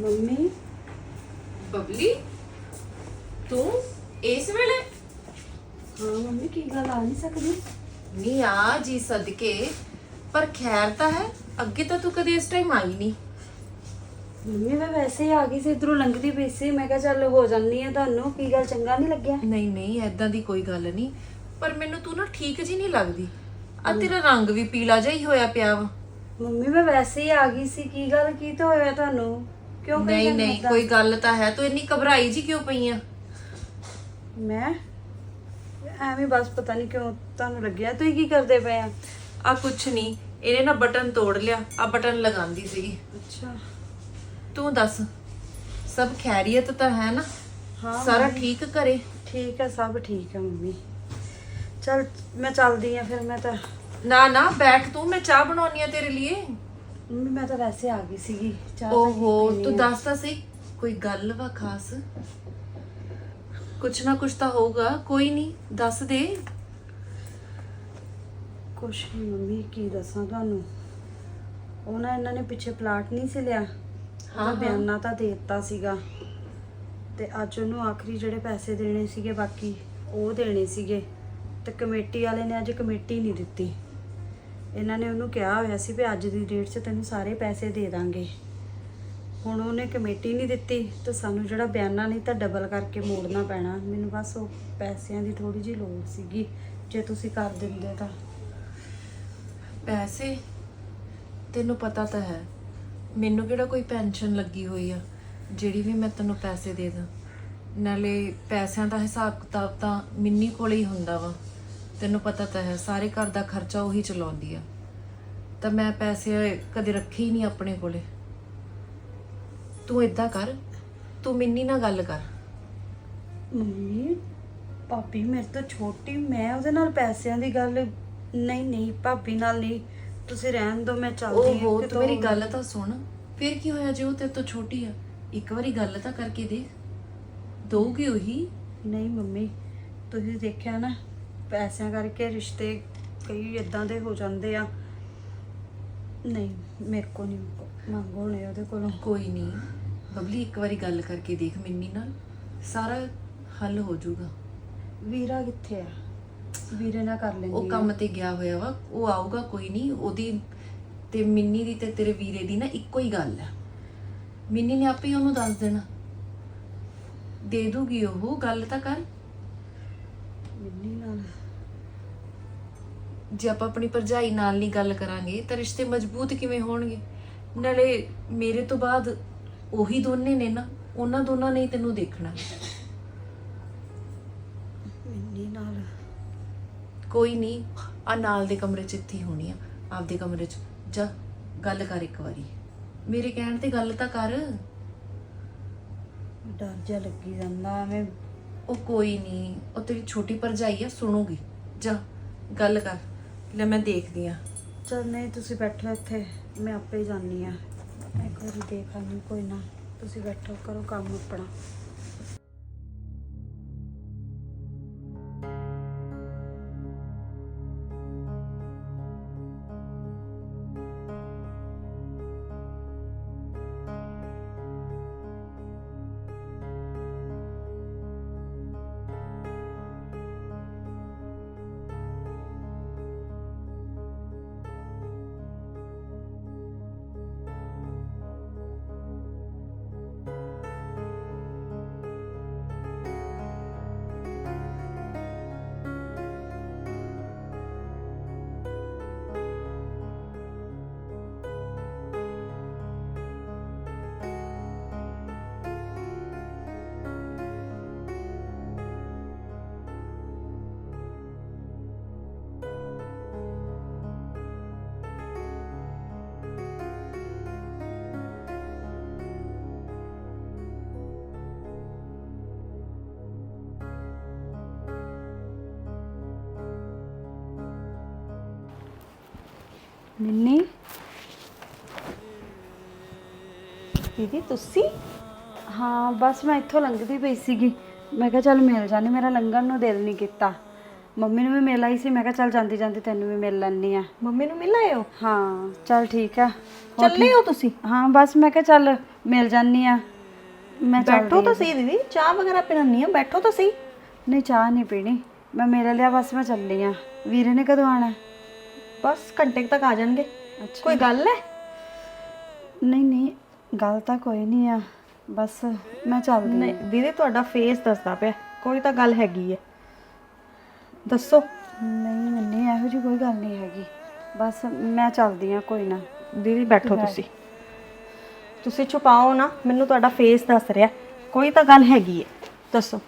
Mummy. Babli ਤੂੰ ਇਸ ਵੇਲੇ? ਹਾਂ ਮੰਮੀ ਕੀ ਗੱਲ ਆ ਨਹੀਂ ਸਕਦੀ? ਨਹੀਂ ਆ ਜੀ ਸਦਕੇ ਪਰ ਖੈਰ ਤਾਂ ਹੈ ਅੱਗੇ ਤਾਂ ਤੂੰ ਕਦੇ ਇਸ ਟਾਈਮ ਆਈ ਨਹੀਂ ਮੰਮੀ ਮੈਂ ਵੈਸੇ ਹੀ ਆ ਗਈ ਸੀ ਇਧਰੋਂ ਲੰਘਦੀ ਪਈ ਸੀ ਮੈਂ ਕਿਹਾ ਚੱਲ ਹੋ ਜਾਂਦੀ ਆ ਤੁਹਾਨੂੰ ਕੀ ਗੱਲ ਚੰਗਾ ਨਹੀਂ ਲੱਗਿਆ? ਨਹੀਂ ਨਹੀਂ ਐਦਾਂ ਦੀ ਕੋਈ ਗੱਲ ਨਹੀਂ ਪਰ ਮੈਨੂੰ ਤੂੰ ਨਾ ਠੀਕ ਜੀ ਨਹੀਂ ਲੱਗਦੀ। ਆ ਤੇਰਾ ਰੰਗ ਵੀ ਪੀਲਾ ਜਿਹਾ ਹੀ ਹੋਇਆ ਪਿਆ ਵਾ। ਮੰਮੀ ਮੈਂ ਵੈਸੇ ਹੀ ਆ ਗਈ ਸੀ ਕੀ ਗੱਲ ਕੀ ਤਾਂ ਹੋਇਆ ਤੁਹਾਨੂੰ? ਕਿਉਂ ਕਹੀ ਨਹੀਂ ਜਾਂਦੇ ਨਹੀਂ ਏਦਾਂ? ਕੋਈ ਗੱਲ ਤਾਂ ਹੈ। ਤੂੰ ਇੰਨੀ ਘਬਰਾਈ ਜੀ ਕਿਉਂ ਪਈ ਆ? ਮੈਂ? ਐਵੇਂ ਬਸ ਪਤਾ ਨਹੀਂ ਕਿਉਂ ਤੁਹਾਨੂੰ ਲੱਗਿਆ? ਤੁਸੀਂ ਕੀ ਕਰਦੇ ਪਏ ਆ? ਆ ਕੁਛ ਨਹੀਂ ਇਹਨੇ ਨਾ ਬਟਨ ਤੋੜ ਲਿਆ। ਆ ਬਟਨ ਲਗਾਉਂਦੀ ਸੀਗੀ। ਅੱਛਾ। ਤੂੰ ਦੱਸ ਸਭ ਖੈਰੀਅਤ ਤਾਂ ਹੈ ਨਾ? ਹਾਂ ਸਾਰਾ ਠੀਕ ਘਰੇ? ਠੀਕ ਹੈ ਸਭ ਠੀਕ ਹੈ ਮੰਮੀ। ਚਲ ਮੈਂ ਚੱਲਦੀ ਆ ਫਿਰ ਮੈਂ ਤਾਂ ਨਾ ਨਾ ਬੈਠ ਤੂੰ ਮੈਂ ਚਾਹ ਬਣਾਉਣੀ ਆ ਤੇਰੇ ਲਈ ਮੰਮੀ ਮੈਂ ਤਾਂ ਵੈਸੇ ਆ ਗਈ ਸੀਗੀ ਚਾਹ ਤਾਂ ਓਹੋ ਪੀਣੀ ਤੂੰ ਆ। ਦੱਸ ਤਾਂ ਸਹੀ ਕੋਈ ਗੱਲ ਵਾ ਖਾਸ? ਕੁਛ ਨਾ ਕੁਛ ਤਾਂ ਹੋਊਗਾ ਕੋਈ ਨਹੀਂ ਦੱਸ ਦੇ। ਕੁਛ ਨਹੀਂ ਮੰਮੀ ਕੀ ਦੱਸਾਂ ਤੁਹਾਨੂੰ? ਉਹ ਨਾ ਇਹਨਾਂ ਨੇ ਪਿੱਛੇ ਪਲਾਟ ਨਹੀਂ ਸੀ ਲਿਆ ਹਾਂ, ਹਾਂ ਹਾਂ। ਬਿਆਨਾ ਤਾਂ ਦੇ ਦਿੱਤਾ ਸੀਗਾ। ਤੇ ਅੱਜ ਉਹਨੂੰ ਆਖਰੀ ਜਿਹੜੇ ਪੈਸੇ ਦੇਣੇ ਸੀਗੇ ਬਾਕੀ ਉਹ ਦੇਣੇ ਸੀਗੇ। ਤੇ ਕਮੇਟੀ ਵਾਲੇ ਨੇ ਅੱਜ ਕਮੇਟੀ ਨਹੀਂ ਦਿੱਤੀ। ਇਹਨਾਂ ਨੇ ਉਹਨੂੰ ਕਿਹਾ ਹੋਇਆ ਸੀ ਵੀ ਅੱਜ ਦੀ ਡੇਟ 'ਚ ਤੈਨੂੰ ਸਾਰੇ ਪੈਸੇ ਦੇ ਦਾਂਗੇ। ਹੁਣ ਉਹਨੇ ਕਮੇਟੀ ਨਹੀਂ ਦਿੱਤੀ ਤਾਂ ਸਾਨੂੰ ਜਿਹੜਾ ਬਿਆਨਾ ਨਹੀਂ ਤਾਂ ਡਬਲ ਕਰਕੇ ਮੋੜਨਾ ਪੈਣਾ। ਮੈਨੂੰ ਬਸ ਉਹ ਪੈਸਿਆਂ ਦੀ ਥੋੜੀ ਜਿਹੀ ਲੋੜ ਸੀਗੀ। ਜੇ ਤੁਸੀਂ ਕਰ ਦਿੰਦੇ ਤਾਂ। ਪੈਸੇ? ਤੈਨੂੰ ਪਤਾ ਤਾਂ ਹੈ। ਮੈਨੂੰ ਕਿਹੜਾ ਕੋਈ ਪੈਨਸ਼ਨ ਲੱਗੀ ਹੋਈ ਆ, ਜਿਹੜੀ ਵੀ ਮੈਂ ਤੈਨੂੰ ਪੈਸੇ ਦੇ ਦਾਂ। ਨਾਲੇ ਪੈਸਿਆਂ ਦਾ ਹਿਸਾਬ ਕਿਤਾਬ ਤਾਂ ਮਿੰਨੀ ਕੋਲ ਹੀ ਹੁੰਦਾ ਵਾ। ਤੈਨੂੰ ਪਤਾ ਤਾਂ ਹੈ ਸਾਰੇ ਘਰ ਦਾ ਖਰਚਾ ਉਹੀ ਚਲਾਉਂਦੀ ਆ। ਤਾਂ ਮੈਂ ਪੈਸੇ ਕਦੇ ਰੱਖੇ ਹੀ ਨਹੀਂ ਆਪਣੇ ਕੋਲੇ। ਤੂੰ ਇਦਾਂ ਕਰ ਤੂੰ ਮਿੰਨੀ ਨਾਲ ਗੱਲ ਕਰ। ਮੰਮੀ ਭਾਬੀ ਮੇਰੇ ਤੋਂ ਛੋਟੀ ਮੈਂ ਉਹਦੇ ਨਾਲ ਪੈਸਿਆਂ ਦੀ ਗੱਲ ਨਹੀਂ ਨਹੀਂ ਭਾਬੀ ਨਾਲ ਨਹੀਂ। ਤੁਸੀਂ ਰਹਿਣ ਦਿਓ ਮੈਂ ਚੱਲਦੀ ਹਾਂ ਓਹੋ। ਤੂੰ ਮੇਰੀ ਗੱਲ ਤਾਂ ਸੁਣ। ਫਿਰ ਕੀ ਹੋਇਆ ਜੇ ਉਹ ਤੇਰੇ ਤੋਂ ਛੋਟੀ ਆ? ਇੱਕ ਵਾਰੀ ਗੱਲ ਤਾਂ ਕਰਕੇ ਦੇਖ। ਦਊਗੀ ਉਹੀ ਨਹੀਂ ਮੰਮੀ ਤੁਸੀਂ ਦੇਖਿਆ ਨਾ ਪੈਸਿਆਂ ਕਰਕੇ ਰਿਸ਼ਤੇ ਕਈ ਇਦਾਂ ਦੇ ਹੋ ਜਾਂਦੇ ਆ। ਨਹੀਂ ਮੇਰੇ ਕੋ ਨਹੀਂ ਮੰਗੋ ਨੇ ਉਹਦੇ ਕੋਲੋਂ। ਕੋਈ ਨਹੀਂ। ਬਬਲੀ ਇੱਕ ਵਾਰੀ ਗੱਲ ਕਰਕੇ ਦੇਖ ਮਿੰਨੀ ਨਾਲ। ਸਾਰਾ ਹੱਲ ਹੋ ਜਾਊਗਾ। ਵੀਰਾ ਕਿੱਥੇ ਆ? ਵੀਰੇ ਨਾਲ ਕਰ ਲੈਂਦੀ ਉਹ। ਕੰਮ ਤੇ ਗਿਆ ਹੋਇਆ ਵਾ। ਉਹ ਆਊਗਾ ਕੋਈ ਨਹੀਂ। ਉਹਦੀ ਤੇ ਮਿੰਨੀ ਦੀ ਤੇ ਤੇਰੇ ਵੀਰੇ ਦੀ ਨਾ ਇੱਕੋ ਹੀ ਗੱਲ ਹੈ ਮਿੰਨੀ ਨੇ ਆਪੇ ਉਹਨੂੰ ਦੱਸ ਦੇਣਾ। ਦੇ ਦੂਗੀ ਉਹ। ਗੱਲ ਤਾਂ ਕਰ। ਮਿੰਨੀ ਜੇ ਆਪਾਂ ਆਪਣੀ ਭਰਜਾਈ ਨਾਲ ਨਹੀਂ ਗੱਲ ਕਰਾਂਗੇ ਤਾਂ ਰਿਸ਼ਤੇ ਮਜ਼ਬੂਤ ਕਿਵੇਂ ਹੋਣਗੇ? ਨਾਲੇ ਮੇਰੇ ਤੋਂ ਬਾਅਦ ਉਹੀ ਦੋਨੇ ਨੇ ਨਾ ਉਹਨਾਂ ਦੋਨਾਂ ਨੇ ਹੀ ਤੈਨੂੰ ਦੇਖਣਾ। ਮਿੰਨੀ ਨਾਲ। ਕੋਈ ਨਹੀਂ ਆ ਨਾਲ ਦੇ ਕਮਰੇ 'ਚ ਇੱਥੇ ਹੀ ਹੋਣੀ ਆ ਆਪਦੇ ਕਮਰੇ 'ਚ। ਜਾ ਗੱਲ ਕਰ ਇੱਕ ਵਾਰੀ। ਮੇਰੇ ਕਹਿਣ ਤੇ ਗੱਲ ਤਾਂ ਕਰ। ਡਰ ਜਿਹਾ ਲੱਗੀ ਜਾਂਦਾ ਐਵੇਂ। ਉਹ ਕੋਈ ਨਹੀਂ ਉਹ ਤੇਰੀ ਛੋਟੀ ਭਰਜਾਈ ਆ ਸੁਣੂਗੀ। ਜਾ ਗੱਲ ਕਰ। ਲੈ ਮੈਂ ਦੇਖਦੀ ਆ। ਚਲ ਨਹੀਂ, ਤੁਸੀਂ ਬੈਠੋ ਇੱਥੇ। ਮੈਂ ਆਪੇ ਜਾਣੀ ਆ। ਇੱਕ ਵਾਰੀ ਦੇਖ ਆਨੀ ਕੋਈ ਨਾ। ਤੁਸੀਂ ਬੈਠੋ, ਕਰੋ ਕੰਮ ਆਪਣਾ। ਮਿੰਨੀ ਦੀਦੀ ਤੁਸੀਂ? ਹਾਂ ਬਸ ਮੈਂ ਇੱਥੋਂ ਲੰਘਦੀ ਪਈ ਸੀਗੀ। ਮੈਂ ਕਿਹਾ ਚੱਲ ਮਿਲ ਜਾਣੀ ਮੇਰਾ ਲੰਘਣ ਨੂੰ ਦਿਲ ਨਹੀਂ ਕੀਤਾ। ਮੰਮੀ ਨੂੰ ਵੀ ਮਿਲ ਆਈ ਸੀ। ਮੈਂ ਕਿਹਾ ਚੱਲ ਜਾਂਦੀ ਜਾਂਦੀ ਤੈਨੂੰ ਵੀ ਮਿਲ ਲੈਣੀ ਆ ਮੰਮੀ ਨੂੰ ਮਿਲ ਆਏ ਹੋ? ਹਾਂ ਚੱਲ ਠੀਕ ਆ। ਚੱਲੇ ਹੋ ਤੁਸੀਂ? ਹਾਂ ਬਸ ਮੈਂ ਕਿਹਾ ਚੱਲ ਮਿਲ ਜਾਨੀ ਆ ਮੈਂ ਬੈਠੋ ਚੱਲਦੀ ਤਾਂ ਸਹੀ ਦੀਦੀ। ਚਾਹ ਵਗੈਰਾ ਪੀਣੀ ਆ ਬੈਠੋ ਤਾਂ ਸਹੀ। ਨਹੀਂ ਚਾਹ ਨਹੀਂ ਪੀਣੀ। ਮੈਂ ਮਿਲ ਲਿਆ ਬਸ ਮੈਂ ਚੱਲੀ ਆ ਵੀਰੇ ਨੇ ਕਦੋਂ ਆਣਾ ਬਸ ਘੰਟੇ ਕੁ ਤੱਕ ਆ ਜਾਣਗੇ। ਅੱਛਾ। ਕੋਈ ਗੱਲ ਹੈ ਨਹੀਂ ਨਹੀਂ ਗੱਲ ਤਾਂ ਕੋਈ ਨਹੀਂ ਆ। ਬਸ ਮੈਂ ਚੱਲਦੀ ਨਹੀਂ ਦੀਦੀ ਤੁਹਾਡਾ ਫੇਸ ਦੱਸਦਾ ਪਿਆ। ਕੋਈ ਤਾਂ ਗੱਲ ਹੈਗੀ ਹੈ ਦੱਸੋ। ਨਹੀਂ ਮੰਨੀ ਇਹੋ ਜਿਹੀ ਕੋਈ ਗੱਲ ਨਹੀਂ ਹੈਗੀ। ਬਸ ਮੈਂ ਚੱਲਦੀ ਆ ਕੋਈ ਨਾ। ਦੀਦੀ ਬੈਠੋ ਤੁਸੀਂ। ਤੁਸੀਂ ਛੁਪਾਓ ਨਾ। ਮੈਨੂੰ ਤੁਹਾਡਾ ਫੇਸ ਦੱਸ ਰਿਹਾ। ਕੋਈ ਤਾਂ ਗੱਲ ਹੈਗੀ ਹੈ ਦੱਸੋ।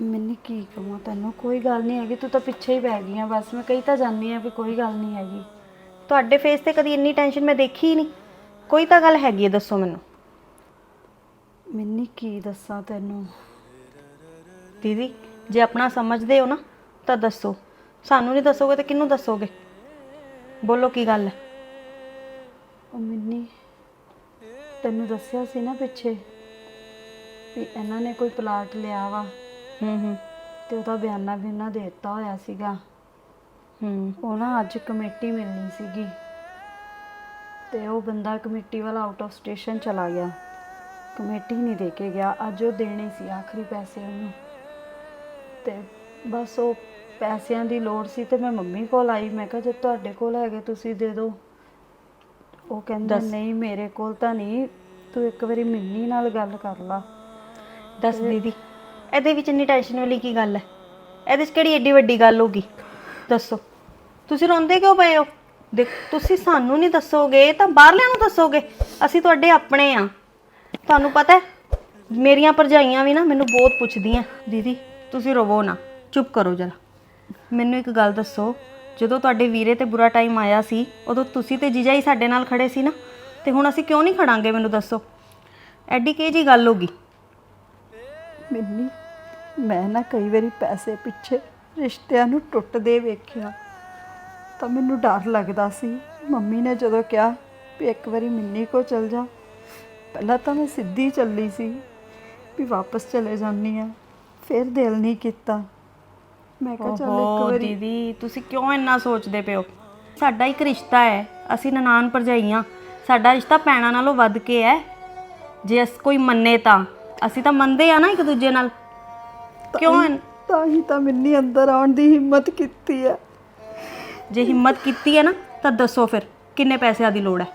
ਮੈਨੇ ਕੀ ਕਹਾਂ ਤੈਨੂੰ ਕੋਈ ਗੱਲ ਨਹੀਂ ਹੈਗੀ ਤੂੰ ਤਾਂ ਪਿੱਛੇ ਹੀ ਪੈ ਗਈ ਆ ਬਸ ਮੈਂ ਕਹੀ ਤਾਂ ਜਾਣੀ ਆ ਵੀ ਕੋਈ ਗੱਲ ਨਹੀਂ ਹੈਗੀ। ਤੁਹਾਡੇ ਫੇਸ ਤੇ ਕਦੀ ਇੰਨੀ ਟੈਨਸ਼ਨ ਮੈਂ ਦੇਖੀ ਹੀ ਨਹੀਂ। ਕੋਈ ਤਾਂ ਗੱਲ ਹੈਗੀ ਹੈ ਦੱਸੋ ਮੈਨੂੰ। ਮੈਨੇ ਕੀ ਦੱਸਾਂ ਤੈਨੂੰ? ਦੀਦੀ ਜੇ ਆਪਣਾ ਸਮਝਦੇ ਹੋ ਨਾ ਤਾਂ ਦੱਸੋ। ਸਾਨੂੰ ਨਹੀਂ ਦੱਸੋਗੇ ਤਾਂ ਕਿਹਨੂੰ ਦੱਸੋਗੇ? ਬੋਲੋ ਕੀ ਗੱਲ ਹੈ। ਉਹ ਮੈਨੇ ਤੈਨੂੰ ਦੱਸਿਆ ਸੀ ਨਾ ਪਿੱਛੇ ਵੀ ਇਹਨਾਂ ਨੇ ਕੋਈ ਪਲਾਟ ਲਿਆ ਵਾ। ਹੂੰ ਹੂੰ। ਤੇ ਉਹਦਾ ਬਿਆਨਾ ਵੀ ਉਹਨਾਂ ਦੇ ਦਿੱਤਾ ਹੋਇਆ ਸੀਗਾ। ਹੂੰ। ਉਹ ਨਾ ਅੱਜ ਕਮੇਟੀ ਮਿਲਣੀ ਸੀਗੀ। ਤੇ ਉਹ ਬੰਦਾ ਕਮੇਟੀ ਵਾਲਾ ਆਊਟ ਆਫ ਸਟੇਸ਼ਨ ਚਲਾ ਗਿਆ। ਕਮੇਟੀ ਨਹੀਂ ਦੇ ਕੇ ਗਿਆ। ਅੱਜ ਉਹ ਦੇਣੇ ਸੀ ਆਖਰੀ ਪੈਸੇ ਉਹਨੂੰ। ਤੇ ਬਸ ਉਹ ਪੈਸਿਆਂ ਦੀ ਲੋੜ ਸੀ ਤੇ ਮੈਂ ਮੰਮੀ ਕੋਲ ਆਈ। ਮੈਂ ਕਿਹਾ ਜੇ ਤੁਹਾਡੇ ਕੋਲ ਹੈਗੇ ਤੁਸੀਂ ਦੇ ਦਿਓ। ਉਹ ਕਹਿੰਦਾ ਦੱਸ। ਨਹੀਂ ਮੇਰੇ ਕੋਲ ਤਾਂ ਨਹੀਂ। ਤੂੰ ਇੱਕ ਵਾਰੀ ਮਿੰਨੀ ਨਾਲ ਗੱਲ ਕਰ ਲਾ। ਦੱਸ ਦੀਦੀ। ਇਹਦੇ ਵਿੱਚ ਇੰਨੀ ਟੈਨਸ਼ਨ ਵਾਲੀ ਕੀ ਗੱਲ ਹੈ? ਇਹਦੇ 'ਚ ਕਿਹੜੀ ਏਡੀ ਵੱਡੀ ਗੱਲ ਹੋਗੀ ਦੱਸੋ। ਤੁਸੀਂ ਰੋਂਦੇ ਕਿਉਂ ਪਏ ਹੋ? ਦੇਖ, ਤੁਸੀਂ ਸਾਨੂੰ ਨਹੀਂ ਦੱਸੋਗੇ ਤਾਂ ਬਾਹਰਲਿਆਂ ਨੂੰ ਦੱਸੋਗੇ। ਅਸੀਂ ਤੁਹਾਡੇ ਆਪਣੇ ਆ। ਤੁਹਾਨੂੰ ਪਤਾ ਹੈ, ਮੇਰੀਆਂ ਭਰਜਾਈਆਂ ਵੀ ਨਾ ਮੈਨੂੰ ਬਹੁਤ ਪੁੱਛਦੀਆਂ, ਦੀਦੀ, ਤੁਸੀਂ ਰੋਵੋ ਨਾ, ਚੁੱਪ ਕਰੋ ਜਰਾ। ਮੈਨੂੰ ਇੱਕ ਗੱਲ ਦੱਸੋ, ਜਦੋਂ ਤੁਹਾਡੇ ਵੀਰੇ ਤੇ ਬੁਰਾ ਟਾਈਮ ਆਇਆ ਸੀ, ਉਦੋਂ ਤੁਸੀਂ ਤੇ ਜੀਜਾ ਹੀ ਸਾਡੇ ਨਾਲ ਖੜੇ ਸੀ ਨਾ, ਤੇ ਹੁਣ ਅਸੀਂ ਕਿਉਂ ਨਹੀਂ ਖੜਾਂਗੇ, ਮੈਨੂੰ ਦੱਸੋ। ਐਡੀ ਕੀ ਜੀ ਗੱਲ ਹੋਗੀ ਮਿੰਨੀ ਮੈਂ ਨਾ ਕਈ ਵਾਰੀ ਪੈਸੇ ਪਿੱਛੇ ਰਿਸ਼ਤਿਆਂ ਨੂੰ ਟੁੱਟਦੇ ਵੇਖਿਆ। ਤਾਂ ਮੈਨੂੰ ਡਰ ਲੱਗਦਾ ਸੀ। ਮੰਮੀ ਨੇ ਜਦੋਂ ਕਿਹਾ ਵੀ ਇੱਕ ਵਾਰੀ ਮਿੰਨੀ ਕੋ ਚਲ ਜਾ ਪਹਿਲਾਂ ਤਾਂ ਮੈਂ ਸਿੱਧੀ ਚੱਲੀ ਸੀ ਵੀ ਵਾਪਸ ਚਲੇ ਜਾਂਦੀ ਆ ਫਿਰ ਦਿਲ ਨਹੀਂ ਕੀਤਾ। ਮੈਂ ਕਿਹਾ ਚੱਲ ਇੱਕ ਓਹੋ ਵਾਰੀ ਦੀਦੀ ਤੁਸੀਂ ਕਿਉਂ ਇੰਨਾ ਸੋਚਦੇ ਪਿਓ ਸਾਡਾ ਇੱਕ ਰਿਸ਼ਤਾ ਹੈ। ਅਸੀਂ ਨਨਾਣ ਭਰਜਾਈਆਂ। ਸਾਡਾ ਰਿਸ਼ਤਾ ਪੈਣਾ ਨਾਲੋਂ ਵੱਧ ਕੇ ਹੈ। ਜੇ ਅਸ ਕੋਈ ਮੰਨੇ ਤਾਂ। ਅਸੀਂ ਤਾਂ ਮੰਨਦੇ ਆ ਨਾ ਇੱਕ ਦੂਜੇ ਨਾਲ। ਕਿਉਂ ਤਾਂ ਹੀ ਤਾਂ ਮਿੰਨੀ ਅੰਦਰ ਆਉਣ ਦੀ ਹਿੰਮਤ ਕੀਤੀ ਆ ਜੇ ਹਿੰਮਤ ਕੀਤੀ ਹੈ ਨਾ ਤਾਂ ਦੱਸੋ ਫਿਰ ਕਿੰਨੇ ਪੈਸਿਆਂ ਦੀ ਲੋੜ ਹੈ?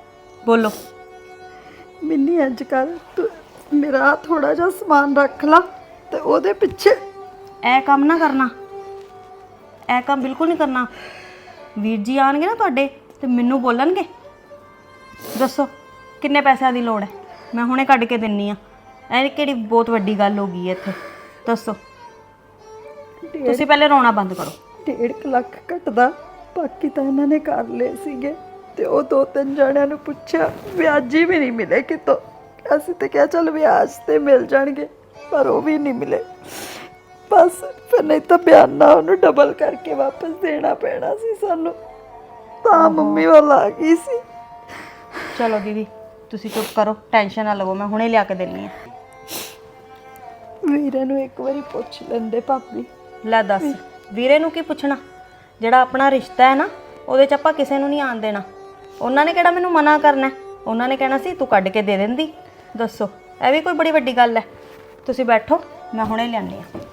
ਬੋਲੋ। ਮਿੰਨੀ ਅੱਜ ਕੱਲ ਤੂੰ ਮੇਰਾ ਥੋੜਾ ਜਿਹਾ ਸਮਾਨ ਰੱਖ ਲਾ ਤੇ ਉਹਦੇ ਪਿੱਛੇ। ਇਹ ਕੰਮ ਨਾ ਕਰਨਾ। ਇਹ ਕੰਮ ਬਿਲਕੁਲ ਨਹੀਂ ਕਰਨਾ। ਵੀਰ ਜੀ ਆਣਗੇ ਨਾ ਤੁਹਾਡੇ ਤੇ ਮੈਨੂੰ ਬੋਲਣਗੇ। ਦੱਸੋ ਕਿੰਨੇ ਪੈਸਿਆਂ ਦੀ ਲੋੜ ਹੈ? ਮੈਂ ਹੁਣੇ ਕੱਢ ਕੇ ਦਿੰਨੀ ਆ ਇਹ ਕਿਹੜੀ ਬਹੁਤ ਵੱਡੀ ਗੱਲ ਹੋ ਗਈ ਹੈ ਇੱਥੇ। ਦੱਸੋ। ਤੁਸੀਂ ਪਹਿਲੇ ਰੋਣਾ ਬੰਦ ਕਰੋ। ਡੇਢ ਕੁ ਲੱਖ ਘਟਦਾ। ਬਾਕੀ ਤਾਂ ਇਹਨਾਂ ਨੇ ਕਰ ਲਏ ਸੀਗੇ। ਤੇ ਉਹ ਦੋ ਤਿੰਨ ਜਣਿਆਂ ਨੂੰ ਪੁੱਛਿਆ ਵਿਆਜੀ ਵੀ ਨਹੀਂ ਮਿਲੇ ਕਿਤੋਂ? ਅਸੀਂ ਤੇ ਕਿਹਾ ਚੱਲ ਵਿਆਜ ਤੇ ਮਿਲ ਜਾਣਗੇ ਪਰ ਉਹ ਵੀ ਨਹੀਂ ਮਿਲੇ। ਬਸ ਫਿਰ ਨਹੀਂ ਤਾਂ ਬਿਆਨਾ ਉਹਨੂੰ ਡਬਲ ਕਰਕੇ ਵਾਪਸ ਦੇਣਾ ਪੈਣਾ ਸੀ ਸਾਨੂੰ। ਤਾਂ ਮੰਮੀ ਵੱਲ ਆ ਗਈ ਸੀ। ਚਲੋ ਦੀਦੀ ਤੁਸੀਂ ਚੁੱਪ ਕਰੋ ਟੈਨਸ਼ਨ ਨਾ ਲਵੋ ਮੈਂ ਹੁਣੇ ਲਿਆ ਕੇ ਦਿੰਨੀ ਆ। ਵੀਰੇ ਨੂੰ ਇੱਕ ਵਾਰੀ ਪੁੱਛ ਲੈਂਦੇ ਭਾਬੀ। ਲੈ ਦੱਸ, ਵੀਰੇ ਨੂੰ ਕੀ ਪੁੱਛਣਾ? ਜਿਹੜਾ ਆਪਣਾ ਰਿਸ਼ਤਾ ਹੈ ਨਾ, ਉਹਦੇ ਚ ਆਪਾਂ ਕਿਸੇ ਨੂੰ ਨਹੀਂ ਆਣ ਦੇਣਾ। ਉਹਨਾਂ ਨੇ ਕਿਹੜਾ ਮੈਨੂੰ ਮਨਾ ਕਰਨਾ ਹੈ? ਉਹਨਾਂ ਨੇ ਕਹਿਣਾ ਸੀ, ਤੂੰ ਕੱਢ ਕੇ ਦੇ ਦਿੰਦੀ। ਦੱਸੋ, ਇਹ ਵੀ ਕੋਈ ਬੜੀ ਵੱਡੀ ਗੱਲ ਹੈ। ਤੁਸੀਂ ਬੈਠੋ, ਮੈਂ ਹੁਣੇ ਲਿਆਨੀ ਹਾਂ।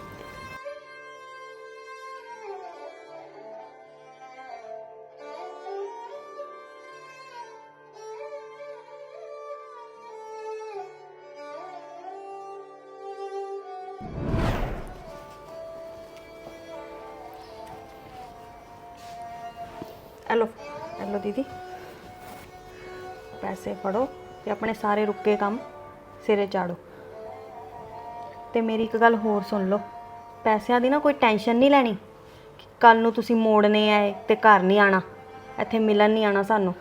ਪੈਸੇ ਫੜੋ ਤੇ ਆਪਣੇ ਸਾਰੇ ਰੁੱਕੇ ਕੰਮ ਸਿਰੇ ਚਾੜੋ। ਤੇ ਮੇਰੀ ਇੱਕ ਗੱਲ ਹੋਰ ਸੁਣ ਲਓ। ਪੈਸਿਆਂ ਦੀ ਨਾ ਕੋਈ ਟੈਨਸ਼ਨ ਨਹੀਂ ਲੈਣੀ ਕੱਲ ਨੂੰ ਤੁਸੀਂ ਮੋੜਨੇ ਆਏ ਤੇ ਘਰ ਨਹੀਂ ਆਣਾ ਇੱਥੇ ਮਿਲਣ ਨਹੀਂ ਆਣਾ ਸਾਨੂੰ।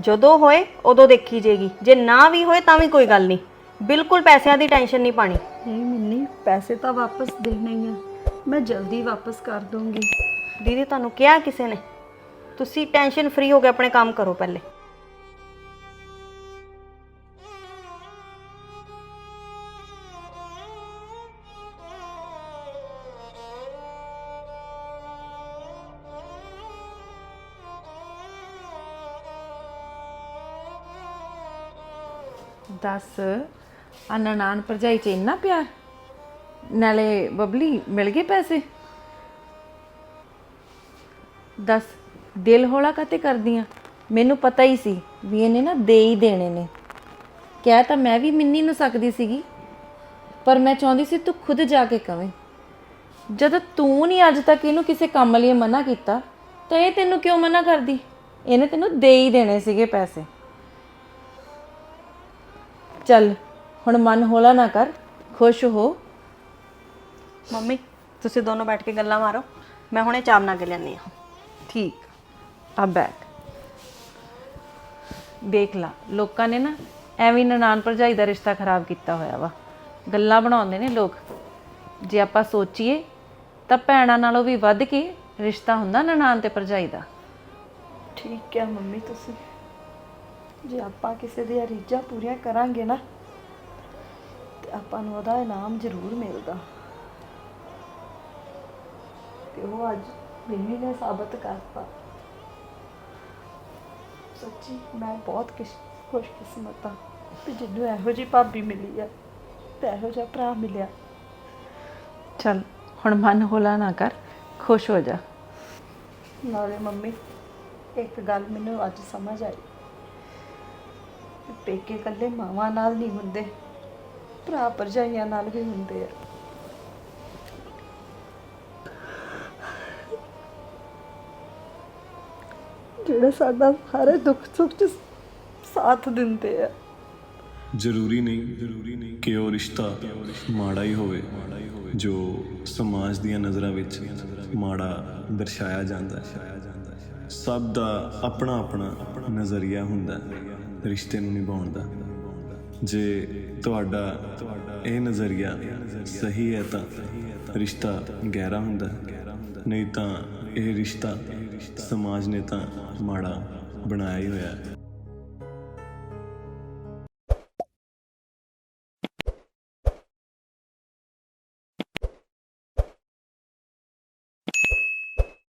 ਜਦੋਂ ਹੋਏ ਉਦੋਂ ਦੇਖੀ ਜੇਗੀ ਜੇ ਨਾ ਵੀ ਹੋਏ ਤਾਂ ਵੀ ਕੋਈ ਗੱਲ ਨਹੀਂ। ਬਿਲਕੁਲ ਪੈਸਿਆਂ ਦੀ ਟੈਨਸ਼ਨ ਨਹੀਂ ਪਾਣੀ। ਨਹੀਂ ਮਿੰਨੀ ਪੈਸੇ ਤਾਂ ਵਾਪਸ ਦੇਣੇ ਹੀ ਆ। ਮੈਂ ਜਲਦੀ ਵਾਪਸ ਕਰ ਦੂੰਗੀ ਦੀਦੀ ਤੁਹਾਨੂੰ ਕਿਹਾ ਕਿਸੇ ਨੇ? ਤੁਸੀਂ ਟੈਨਸ਼ਨ ਫ੍ਰੀ ਹੋ ਕੇ ਆਪਣੇ ਕੰਮ ਕਰੋ ਪਹਿਲੇ। ਦੱਸ ਆ ਨਨਾਣ ਭਰਜਾਈ ਚ ਇੰਨਾ ਪਿਆਰ? ਨਾਲੇ ਬਬਲੀ, ਮਿਲ ਗਏ ਪੈਸੇ? ਦੱਸ, ਦਿਲ ਹੌਲਾ ਕਾਤੇ ਕਰਦੀਆਂ? ਮੈਨੂੰ ਪਤਾ ਹੀ ਸੀ ਵੀ ਇਹਨੇ ਨਾ ਦੇ ਹੀ ਦੇਣੇ ਨੇ। ਕਹਿ ਤਾਂ ਮੈਂ ਵੀ ਮਿੰਨੀ ਨੂੰ ਸਕਦੀ ਸੀਗੀ, ਪਰ ਮੈਂ ਚਾਹੁੰਦੀ ਸੀ ਤੂੰ ਖੁਦ ਜਾ ਕੇ ਕਵੇਂ। ਜਦੋਂ ਤੂੰ ਨਹੀਂ ਅੱਜ ਤੱਕ ਇਹਨੂੰ ਕਿਸੇ ਕੰਮ ਲਈ ਮਨਾ ਕੀਤਾ, ਤਾਂ ਇਹ ਤੈਨੂੰ ਕਿਉਂ ਮਨਾ ਕਰਦੀ? ਇਹਨੇ ਤੈਨੂੰ ਦੇ ਹੀ ਦੇਣੇ ਸੀਗੇ ਪੈਸੇ। ਚੱਲ ਹੁਣ ਮਨ ਹੌਲਾ ਨਾ ਕਰ ਖੁਸ਼ ਹੋ। ਮੰਮੀ ਤੁਸੀਂ ਦੋਨੋਂ ਬੈਠ ਕੇ ਗੱਲਾਂ ਮਾਰੋ ਮੈਂ ਹੁਣੇ ਚਾਹ ਬਣਾ ਕੇ ਲਿਆਨੀ ਆ ਠੀਕ ਆ ਬੈਠ। ਦੇਖ ਲਾ ਲੋਕਾਂ ਨੇ ਨਾ ਐਵੇਂ ਨਨਾਣ ਭਰਜਾਈ ਦਾ ਰਿਸ਼ਤਾ ਖਰਾਬ ਕੀਤਾ ਹੋਇਆ ਵਾ। ਗੱਲਾਂ ਬਣਾਉਂਦੇ ਨੇ ਲੋਕ। ਜੇ ਆਪਾਂ ਸੋਚੀਏ ਤਾਂ ਭੈਣਾਂ ਨਾਲੋਂ ਵੀ ਵੱਧ ਕੇ ਰਿਸ਼ਤਾ ਹੁੰਦਾ ਨਨਾਣ ਤੇ ਭਰਜਾਈ ਦਾ। ਠੀਕ ਹੈ ਮੰਮੀ ਤੁਸੀਂ ਜੇ ਆਪਾਂ ਕਿਸੇ ਦੀਆਂ ਰੀਝਾਂ ਪੂਰੀਆਂ ਕਰਾਂਗੇ ਨਾ, ਤੇ ਆਪਾਂ ਨੂੰ ਉਹਦਾ ਇਨਾਮ ਜ਼ਰੂਰ ਮਿਲਦਾ। ਤੇ ਉਹ ਅੱਜ ਮੰਮੀ ਨੇ ਸਾਬਤ ਕਰਤਾ। ਸੱਚੀ ਮੈਂ ਬਹੁਤ ਖੁਸ਼ਕਿਸਮਤ ਹਾਂ ਤੇ ਜਿਹਨੂੰ ਇਹੋ ਜਿਹੀ ਭਾਬੀ ਮਿਲੀ ਆ ਤੇ ਇਹੋ ਜਿਹਾ ਭਰਾ ਮਿਲਿਆ। ਚੱਲ, ਹੁਣ ਮਨ ਹੌਲਾ ਨਾ ਕਰ, ਖੁਸ਼ ਹੋ ਜਾ। ਨਾਲੇ ਮੰਮੀ, ਇੱਕ ਗੱਲ ਮੈਨੂੰ ਅੱਜ ਸਮਝ ਆਈ। ਪੇਕੇ ਇਕੱਲੇ ਮਾਵਾਂ ਨਾਲ ਨਹੀਂ ਹੁੰਦੇ, ਭਰਾ ਭਰਜਾਈਆਂ ਨਾਲ ਵੀ ਹੁੰਦੇ ਆ। ਜਿਹੜੇ ਸਾਡਾ ਹਰ ਦੁੱਖ ਸੁੱਖ 'ਚ ਸਾਥ ਦਿੰਦੇ ਆ। ਜ਼ਰੂਰੀ ਨਹੀਂ ਜ਼ਰੂਰੀ ਨਹੀਂ ਕਿ ਉਹ ਰਿਸ਼ਤਾ ਮਾੜਾ ਹੀ ਹੋਵੇ, ਜੋ ਸਮਾਜ ਦੀਆਂ ਨਜ਼ਰਾਂ ਵਿੱਚ ਮਾੜਾ ਦਰਸਾਇਆ ਜਾਂਦਾ ਹੈ। ਸਭ ਦਾ ਆਪਣਾ ਆਪਣਾ ਨਜ਼ਰੀਆ ਹੁੰਦਾ ਹੈ। ਰਿਸ਼ਤੇ ਨੂੰ ਨਿਭਾਉਣ ਦਾ ਜੇ ਤੁਹਾਡਾ ਇਹ ਨਜ਼ਰੀਆ ਸਹੀ ਹੈ ਤਾਂ ਰਿਸ਼ਤਾ ਗਹਿਰਾ ਹੁੰਦਾ ਹੈ। ਨਹੀਂ ਤਾਂ ਇਹ ਰਿਸ਼ਤਾ ਸਮਾਜ ਨੇ ਤਾਂ ਮਾੜਾ ਬਣਾਇਆ ਹੀ ਹੋਇਆ ਹੈ